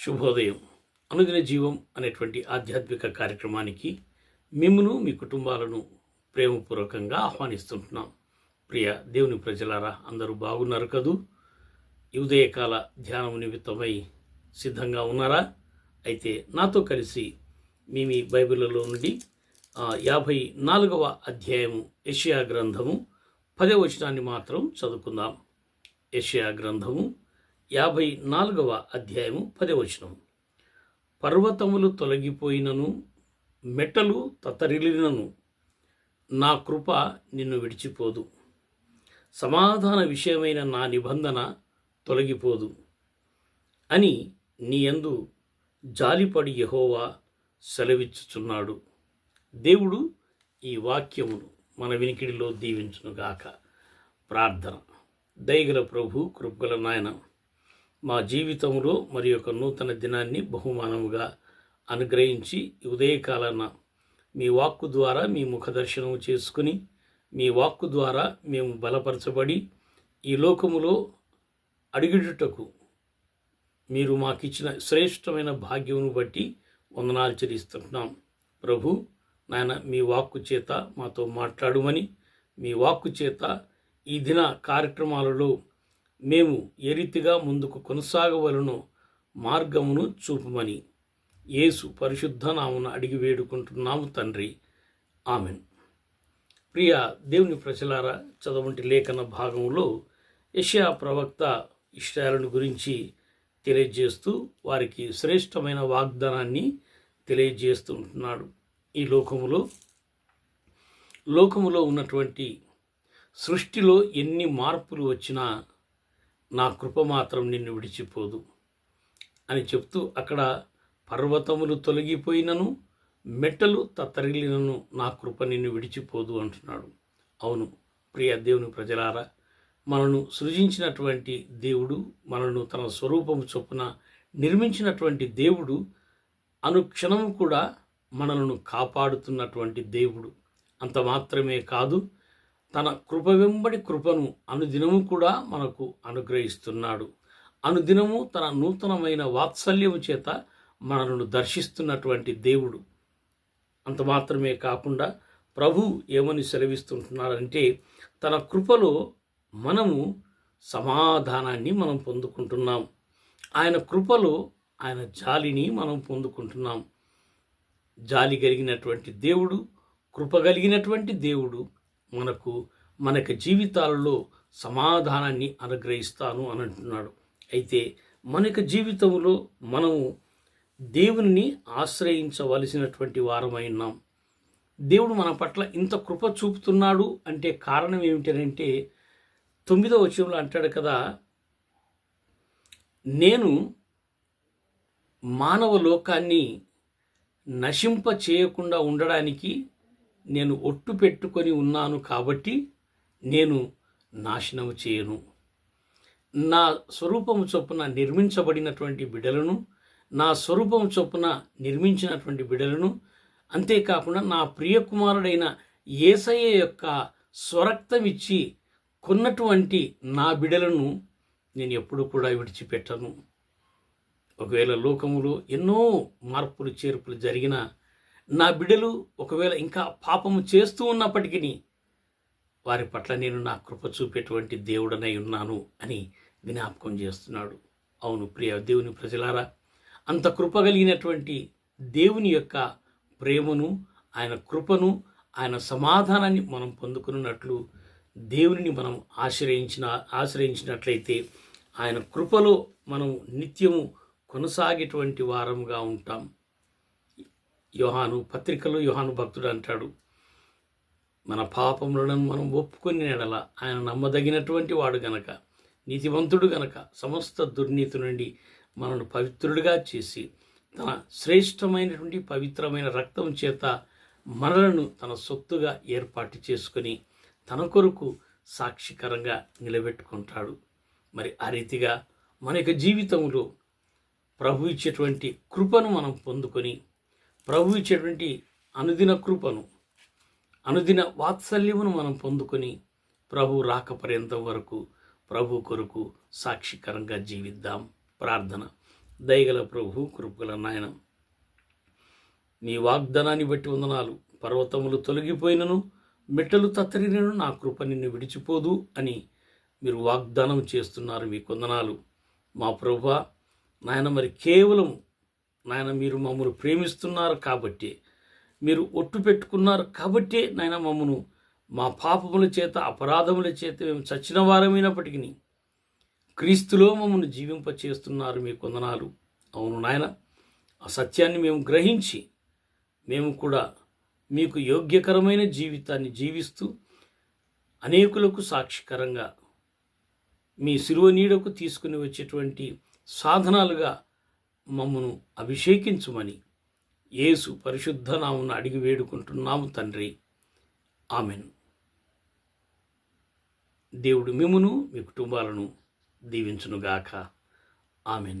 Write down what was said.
శుభోదయం. అనుదిన జీవం అనేటువంటి ఆధ్యాత్మిక కార్యక్రమానికి మిమ్మును మీ కుటుంబాలను ప్రేమపూర్వకంగా ఆహ్వానిస్తుంటున్నాం. ప్రియ దేవుని ప్రజలారా అందరూ బాగున్నారు కదూ? ఈ ఉదయకాల ధ్యానం నిమిత్తమై సిద్ధంగా ఉన్నారా? అయితే నాతో కలిసి మీ మీ బైబిల్లో నుండి యాభై నాలుగవ అధ్యాయము యషియా గ్రంథము పదే వచనాన్ని మాత్రం చదువుకుందాం. యషియా గ్రంథము యాభై నాలుగవ అధ్యాయము పదవచనం పర్వతములు తొలగిపోయినను మెట్టలు తత్తరిలినను నా కృప నిన్ను విడిచిపోదు. సమాధాన విషయమైన నా నిబంధన తొలగిపోదు అని నీ యందు జాలిపడి యహోవా సెలవిచ్చుచున్నాడు. దేవుడు ఈ వాక్యమును మన వినికిడిలో దీవించునుగాక. ప్రార్థన. దయగల ప్రభు కృపగల నాయన. మా జీవితంలో మరి యొక్క నూతన దినాన్ని బహుమానముగా అనుగ్రహించి ఈ ఉదయకాలాన మీ వాక్కు ద్వారా మీ ముఖ దర్శనం చేసుకుని మీ వాక్కు ద్వారా మేము బలపరచబడి ఈ లోకములో అడుగుటకు మీరు మాకిచ్చిన శ్రేష్టమైన భాగ్యమును బట్టి వందనాలు చెల్లిస్తున్నాం. ప్రభు నాయన మీ వాక్కు చేత మాతో మాట్లాడుమని మీ వాక్కు చేత ఈ దిన కార్యక్రమాలలో మేము ఏ రీతిగా ముందుకు కొనసాగవలను మార్గమును చూపమని యేసు పరిశుద్ధ నామున అడిగి వేడుకుంటున్నాము తండ్రి. ఆమెన్. ప్రియ దేవుని ప్రజలారా చదవంటి లేఖన భాగంలో యెషయా ప్రవక్త ఇష్టాలను గురించి తెలియజేస్తూ వారికి శ్రేష్టమైన వాగ్దానాన్ని తెలియజేస్తూ ఉంటున్నాడు. ఈ లోకములో లోకములో ఉన్నటువంటి సృష్టిలో ఎన్ని మార్పులు వచ్చినా నా కృప మాత్రం నిన్ను విడిచిపోదు అని చెప్తూ అక్కడ పర్వతములు తొలగిపోయినను మెట్టలు తత్తరిలినను నా కృప నిన్ను విడిచిపోదు అంటున్నాడు. అవును ప్రియ దేవుని ప్రజలారా మనను సృజించినటువంటి దేవుడు మనను తన స్వరూపము చొప్పున నిర్మించినటువంటి దేవుడు అనుక్షణము కూడా మనలను కాపాడుతున్నటువంటి దేవుడు. అంత మాత్రమే కాదు తన కృప వెంబడి కృపను అనుదినము కూడా మనకు అనుగ్రహిస్తున్నాడు. అనుదినము తన నూతనమైన వాత్సల్యము చేత మనలను దర్శిస్తున్నటువంటి దేవుడు. అంత మాత్రమే కాకుండా ప్రభు ఏమని సెలవిస్తుంటున్నారంటే తన కృపలో మనము సమాధానాన్ని మనం పొందుకుంటున్నాం. ఆయన కృపలో ఆయన జాలిని మనం పొందుకుంటున్నాం. జాలి కలిగినటువంటి దేవుడు కృప కలిగినటువంటి దేవుడు మనకు మనకి జీవితాలలో సమాధానాన్ని అనుగ్రహిస్తాను అని అంటున్నాడు. అయితే మనకి జీవితంలో మనము దేవుని ఆశ్రయించవలసినటువంటి వారమై ఉన్నాం దేవుడు మన పట్ల ఇంత కృప చూపుతున్నాడు అంటే కారణం ఏమిటంటే తొమ్మిదో వచనంలో అంటాడు కదా నేను మానవ లోకాన్ని నశింప చేయకుండా ఉండడానికి నేను ఒట్టు పెట్టుకొని ఉన్నాను కాబట్టి నేను నాశనం చేయను. నా స్వరూపము చొప్పున నిర్మించబడినటువంటి బిడలను నా స్వరూపము చొప్పున నిర్మించినటువంటి బిడలను అంతేకాకుండా నా ప్రియకుమారుడైన ఏసయ్య యొక్క స్వరక్తం ఇచ్చి కొన్నటువంటి నా బిడలను నేను ఎప్పుడు కూడా విడిచిపెట్టను. ఒకవేళ లోకములో ఎన్నో మార్పులు చేర్పులు జరిగిన నా బిడ్డలు ఒకవేళ ఇంకా పాపము చేస్తూ ఉన్నప్పటికీ వారి పట్ల నేను నా కృప చూపేటువంటి దేవుడనై ఉన్నాను అని జ్ఞాపకం చేస్తున్నాడు. అవును ప్రియ దేవుని ప్రజలారా అంత కృప కలిగినటువంటి దేవుని యొక్క ప్రేమను ఆయన కృపను ఆయన సమాధానాన్ని మనం పొందుకున్నట్లు దేవునిని మనం ఆశ్రయించిన ఆశ్రయించినట్లయితే ఆయన కృపలో మనం నిత్యము కొనసాగేటువంటి వారముగా ఉంటాం. యోహాను పత్రికలో యోహాను భక్తుడు అంటాడు మన పాపములను మనం ఒప్పుకొని నెడల ఆయన నమ్మదగినటువంటి వాడు గనక నీతివంతుడు గనక సమస్త దుర్నీతి నుండి మనను పవిత్రుడిగా చేసి తన శ్రేష్టమైనటువంటి పవిత్రమైన రక్తం చేత మనలను తన సొత్తుగా ఏర్పాటు చేసుకొని తన కొరకు సాక్షికరంగా నిలబెట్టుకుంటాడు. మరి ఆ రీతిగా మన యొక్క జీవితంలో ప్రభు ఇచ్చేటువంటి కృపను మనం పొందుకొని ప్రభు ఇచ్చేటువంటి అనుదిన కృపను అనుదిన వాత్సల్యమును మనం పొందుకొని ప్రభు రాక పర్యంతం వరకు ప్రభు కొరకు సాక్షికరంగా జీవిద్దాం. ప్రార్థన. దయగల ప్రభు కృపగల నాయన నీ వాగ్దానాన్ని బట్టి వందనాలు. పర్వతములు తొలగిపోయినను మెట్టలు తత్తరినను నా కృప నిన్ను విడిచిపోదు అని మీరు వాగ్దానం చేస్తున్నారు. మీ కొందనాలు మా ప్రభు నాయన మరి కేవలం నాయన మీరు మమ్మల్ని ప్రేమిస్తున్నారు కాబట్టి మీరు ఒట్టు పెట్టుకున్నారు కాబట్టే నాయన మమ్మను మా పాపముల చేత అపరాధముల చేత మేము చచ్చిన వారమైనప్పటికీ క్రీస్తులో మమ్మల్ని జీవింప చేస్తున్నారు మీ కొందనాలు. అవును నాయన ఆ సత్యాన్ని మేము గ్రహించి మేము కూడా మీకు యోగ్యకరమైన జీవితాన్ని జీవిస్తూ అనేకులకు సాక్షికరంగా మీ సిలువ నీడకు తీసుకుని వచ్చేటువంటి సాధనాలుగా మమ్మను అభిషేకించుమని యేసు పరిశుద్ధ నామును అడిగి వేడుకుంటున్నాము తండ్రి. ఆమెను. దేవుడు మిమ్మును మీ కుటుంబాలను దీవించునుగాక. ఆమెన్.